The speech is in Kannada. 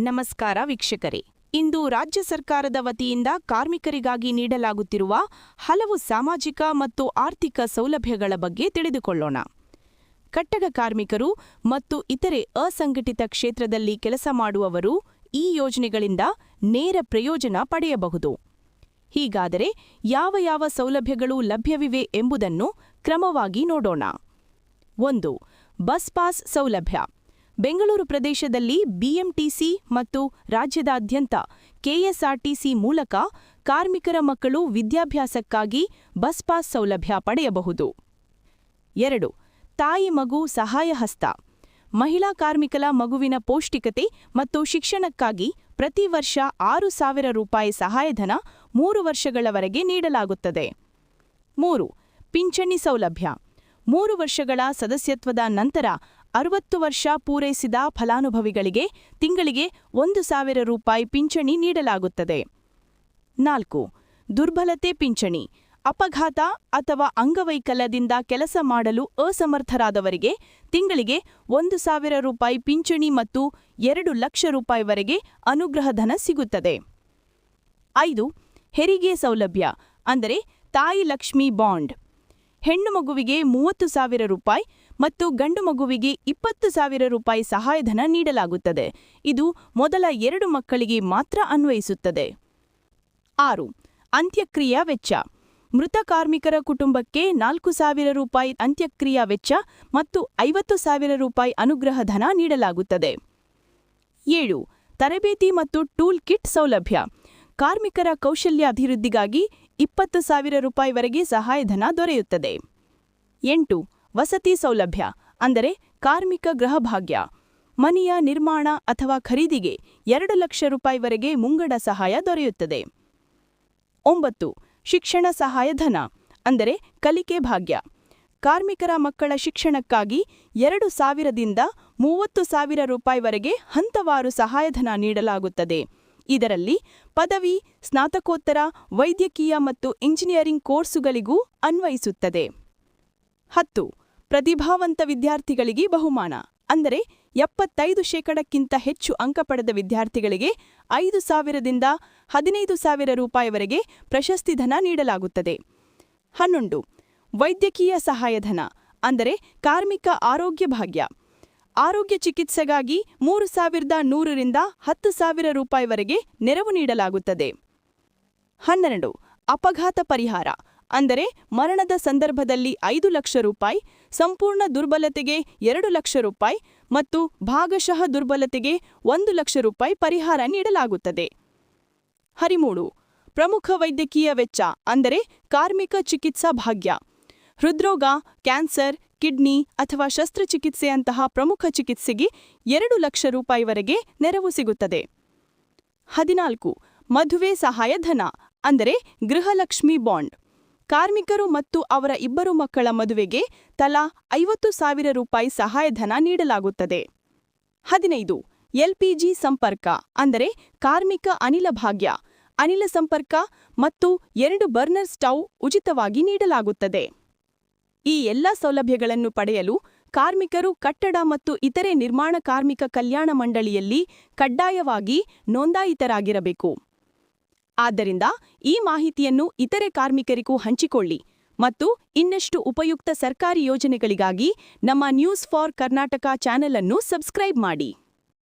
ನಮಸ್ಕಾರ ವೀಕ್ಷಕರೇ. ಇಂದು ರಾಜ್ಯ ಸರ್ಕಾರದ ವತಿಯಿಂದ ಕಾರ್ಮಿಕರಿಗಾಗಿ ನೀಡಲಾಗುತ್ತಿರುವ ಹಲವು ಸಾಮಾಜಿಕ ಮತ್ತು ಆರ್ಥಿಕ ಸೌಲಭ್ಯಗಳ ಬಗ್ಗೆ ತಿಳಿದುಕೊಳ್ಳೋಣ. ಕಟ್ಟಡ ಕಾರ್ಮಿಕರು ಮತ್ತು ಇತರೆ ಅಸಂಘಟಿತ ಕ್ಷೇತ್ರದಲ್ಲಿ ಕೆಲಸ ಮಾಡುವವರು ಈ ಯೋಜನೆಗಳಿಂದ ನೇರ ಪ್ರಯೋಜನ ಪಡೆಯಬಹುದು. ಹೀಗಾದರೆ ಯಾವ ಯಾವ ಸೌಲಭ್ಯಗಳು ಲಭ್ಯವಿವೆ ಎಂಬುದನ್ನು ಕ್ರಮವಾಗಿ ನೋಡೋಣ. ಒಂದು, ಬಸ್ ಪಾಸ್ ಸೌಲಭ್ಯ. ಬೆಂಗಳೂರು ಪ್ರದೇಶದಲ್ಲಿ ಬಿಎಂಟಿಸಿ ಮತ್ತು ರಾಜ್ಯದಾದ್ಯಂತ ಕೆಎಸ್ಆರ್ಟಿಸಿ ಮೂಲಕ ಕಾರ್ಮಿಕರ ಮಕ್ಕಳು ವಿದ್ಯಾಭ್ಯಾಸಕ್ಕಾಗಿ ಬಸ್ ಪಾಸ್ ಸೌಲಭ್ಯ ಪಡೆಯಬಹುದು. ಎರಡು, ತಾಯಿ ಮಗು ಸಹಾಯ ಹಸ್ತ. ಮಹಿಳಾ ಕಾರ್ಮಿಕರ ಮಗುವಿನ ಪೌಷ್ಟಿಕತೆ ಮತ್ತು ಶಿಕ್ಷಣಕ್ಕಾಗಿ ಪ್ರತಿ ವರ್ಷ ಆರು ಸಾವಿರ ರೂಪಾಯಿ ಸಹಾಯಧನ ಮೂರು ವರ್ಷಗಳವರೆಗೆ ನೀಡಲಾಗುತ್ತದೆ. ಮೂರು, ಪಿಂಚಣಿ ಸೌಲಭ್ಯ. ಮೂರು ವರ್ಷಗಳ ಸದಸ್ಯತ್ವದ ನಂತರ ಅರವತ್ತು ವರ್ಷ ಪೂರೈಸಿದ ಫಲಾನುಭವಿಗಳಿಗೆ ತಿಂಗಳಿಗೆ ಒಂದು ಸಾವಿರ ರೂಪಾಯಿ ಪಿಂಚಣಿ ನೀಡಲಾಗುತ್ತದೆ. ನಾಲ್ಕು. ದುರ್ಬಲತೆ ಪಿಂಚಣಿ. ಅಪಘಾತ ಅಥವಾ ಅಂಗವೈಕಲ್ಯದಿಂದ ಕೆಲಸ ಮಾಡಲು ಅಸಮರ್ಥರಾದವರಿಗೆ ತಿಂಗಳಿಗೆ ಒಂದು ಸಾವಿರ ರೂಪಾಯಿ ಪಿಂಚಣಿ ಮತ್ತು ಎರಡು ಲಕ್ಷ ರೂಪಾಯಿವರೆಗೆ ಅನುಗ್ರಹಧನ ಸಿಗುತ್ತದೆ. ಐದು. ಹೆರಿಗೆ ಸೌಲಭ್ಯ. ಅಂದರೆ ತಾಯಿ ಲಕ್ಷ್ಮಿ ಬಾಂಡ್. ಹೆಣ್ಣು ಮಗುವಿಗೆ ಮೂವತ್ತು ಸಾವಿರ ರೂಪಾಯಿ ಮತ್ತು ಗಂಡು ಮಗುವಿಗೆ ಇಪ್ಪತ್ತು ಸಾವಿರ ರೂಪಾಯಿ ಸಹಾಯಧನ ನೀಡಲಾಗುತ್ತದೆ. ಇದು ಮೊದಲ ಎರಡು ಮಕ್ಕಳಿಗೆ ಮಾತ್ರ ಅನ್ವಯಿಸುತ್ತದೆ. ಆರು, ಅಂತ್ಯಕ್ರಿಯಾ ವೆಚ್ಚ. ಮೃತ ಕಾರ್ಮಿಕರ ಕುಟುಂಬಕ್ಕೆ ನಾಲ್ಕು ಸಾವಿರ ರೂಪಾಯಿ ಅಂತ್ಯಕ್ರಿಯಾ ವೆಚ್ಚ ಮತ್ತು ಐವತ್ತು ಸಾವಿರ ರೂಪಾಯಿ ಅನುಗ್ರಹಧನ ನೀಡಲಾಗುತ್ತದೆ. ಏಳು, ತರಬೇತಿ ಮತ್ತು ಟೂಲ್ ಕಿಟ್ ಸೌಲಭ್ಯ. ಕಾರ್ಮಿಕರ ಕೌಶಲ್ಯ ಅಭಿವೃದ್ಧಿಗಾಗಿ ಇಪ್ಪತ್ತು ಸಾವಿರ ರೂಪಾಯಿವರೆಗೆ ಸಹಾಯಧನ ದೊರೆಯುತ್ತದೆ. ಎಂಟು, ವಸತಿ ಸೌಲಭ್ಯ, ಅಂದರೆ ಕಾರ್ಮಿಕ ಗೃಹಭಾಗ್ಯ ಮನೆಯ ನಿರ್ಮಾಣ ಅಥವಾ ಖರೀದಿಗೆ ಎರಡು ಲಕ್ಷ ರೂಪಾಯಿವರೆಗೆ ಮುಂಗಡ ಸಹಾಯ ದೊರೆಯುತ್ತದೆ. ಒಂಬತ್ತು, ಶಿಕ್ಷಣ ಸಹಾಯಧನ, ಅಂದರೆ ಕಲಿಕೆ ಭಾಗ್ಯ. ಕಾರ್ಮಿಕರ ಮಕ್ಕಳ ಶಿಕ್ಷಣಕ್ಕಾಗಿ ಎರಡು ಸಾವಿರದಿಂದ ಮೂವತ್ತು ಸಾವಿರ ರೂಪಾಯಿವರೆಗೆ ಹಂತವಾರು ಸಹಾಯಧನ ನೀಡಲಾಗುತ್ತದೆ. ಇದರಲ್ಲಿ ಪದವಿ, ಸ್ನಾತಕೋತ್ತರ, ವೈದ್ಯಕೀಯ ಮತ್ತು ಇಂಜಿನಿಯರಿಂಗ್ ಕೋರ್ಸುಗಳಿಗೂ ಅನ್ವಯಿಸುತ್ತದೆ. ಹತ್ತು, ಪ್ರತಿಭಾವಂತ ವಿದ್ಯಾರ್ಥಿಗಳಿಗೆ ಬಹುಮಾನ, ಅಂದರೆ ಎಪ್ಪತ್ತೈದು ಶೇಕಡಕ್ಕಿಂತ ಹೆಚ್ಚು ಅಂಕ ಪಡೆದ ವಿದ್ಯಾರ್ಥಿಗಳಿಗೆ ಐದು ಸಾವಿರದಿಂದ ಹದಿನೈದು ಸಾವಿರ ರೂಪಾಯಿವರೆಗೆ ಪ್ರಶಸ್ತಿಧನ ನೀಡಲಾಗುತ್ತದೆ. ಹನ್ನೊಂದು, ವೈದ್ಯಕೀಯ ಸಹಾಯಧನ, ಅಂದರೆ ಕಾರ್ಮಿಕ ಆರೋಗ್ಯ ಭಾಗ್ಯ ಆರೋಗ್ಯ ಚಿಕಿತ್ಸೆಗಾಗಿ ಮೂರು ಸಾವಿರದ ನೂರರಿಂದ ಹತ್ತು ಸಾವಿರ ರೂಪಾಯಿವರೆಗೆ ನೆರವು ನೀಡಲಾಗುತ್ತದೆ. ಹನ್ನೆರಡು, ಅಪಘಾತ ಪರಿಹಾರ, ಅಂದರೆ ಮರಣದ ಸಂದರ್ಭದಲ್ಲಿ ಐದು ಲಕ್ಷ ರೂಪಾಯಿ, ಸಂಪೂರ್ಣ ದುರ್ಬಲತೆಗೆ ಎರಡು ಲಕ್ಷ ರೂಪಾಯಿ ಮತ್ತು ಭಾಗಶಃ ದುರ್ಬಲತೆಗೆ ಒಂದು ಲಕ್ಷ ರೂಪಾಯಿ ಪರಿಹಾರ ನೀಡಲಾಗುತ್ತದೆ. ಹರಿಮೂಳು ಪ್ರಮುಖ ವೈದ್ಯಕೀಯ ವೆಚ್ಚ, ಅಂದರೆ ಕಾರ್ಮಿಕ ಚಿಕಿತ್ಸಾ ಭಾಗ್ಯ. ಹೃದ್ರೋಗ, ಕ್ಯಾನ್ಸರ್, ಕಿಡ್ನಿ ಅಥವಾ ಶಸ್ತ್ರಚಿಕಿತ್ಸೆಯಂತಹ ಪ್ರಮುಖ ಚಿಕಿತ್ಸೆಗೆ ಎರಡು ಲಕ್ಷ ರೂಪಾಯಿವರೆಗೆ ನೆರವು ಸಿಗುತ್ತದೆ. ಹದಿನಾಲ್ಕು, ಮದುವೆ ಸಹಾಯಧನ ಅಂದರೆ ಗೃಹಲಕ್ಷ್ಮಿ ಬಾಂಡ್. ಕಾರ್ಮಿಕರು ಮತ್ತು ಅವರ ಇಬ್ಬರು ಮಕ್ಕಳ ಮದುವೆಗೆ ತಲಾ ಐವತ್ತು ಸಾವಿರ ರೂಪಾಯಿ ಸಹಾಯಧನ ನೀಡಲಾಗುತ್ತದೆ. ಹದಿನೈದು ಎಲ್ಪಿಜಿ ಸಂಪರ್ಕ, ಅಂದರೆ ಕಾರ್ಮಿಕ ಅನಿಲ ಭಾಗ್ಯ. ಅನಿಲ ಸಂಪರ್ಕ ಮತ್ತು ಎರಡು ಬರ್ನರ್ ಸ್ಟೌ ಉಚಿತವಾಗಿ ನೀಡಲಾಗುತ್ತದೆ. ಈ ಎಲ್ಲ ಸೌಲಭ್ಯಗಳನ್ನು ಪಡೆಯಲು ಕಾರ್ಮಿಕರು ಕಟ್ಟಡ ಮತ್ತು ಇತರೆ ನಿರ್ಮಾಣ ಕಾರ್ಮಿಕ ಕಲ್ಯಾಣ ಮಂಡಳಿಯಲ್ಲಿ ಕಡ್ಡಾಯವಾಗಿ ನೋಂದಾಯಿತರಾಗಿರಬೇಕು. ಆದ್ದರಿಂದ ಈ ಮಾಹಿತಿಯನ್ನು ಇತರೆ ಕಾರ್ಮಿಕರಿಗೂ ಹಂಚಿಕೊಳ್ಳಿ ಮತ್ತು ಇನ್ನಷ್ಟು ಉಪಯುಕ್ತ ಸರ್ಕಾರಿ ಯೋಜನೆಗಳಿಗಾಗಿ ನಮ್ಮ ನ್ಯೂಸ್ ಫಾರ್ ಕರ್ನಾಟಕ ಚಾನೆಲ್ ಅನ್ನು ಸಬ್ಸ್ಕ್ರೈಬ್ ಮಾಡಿ.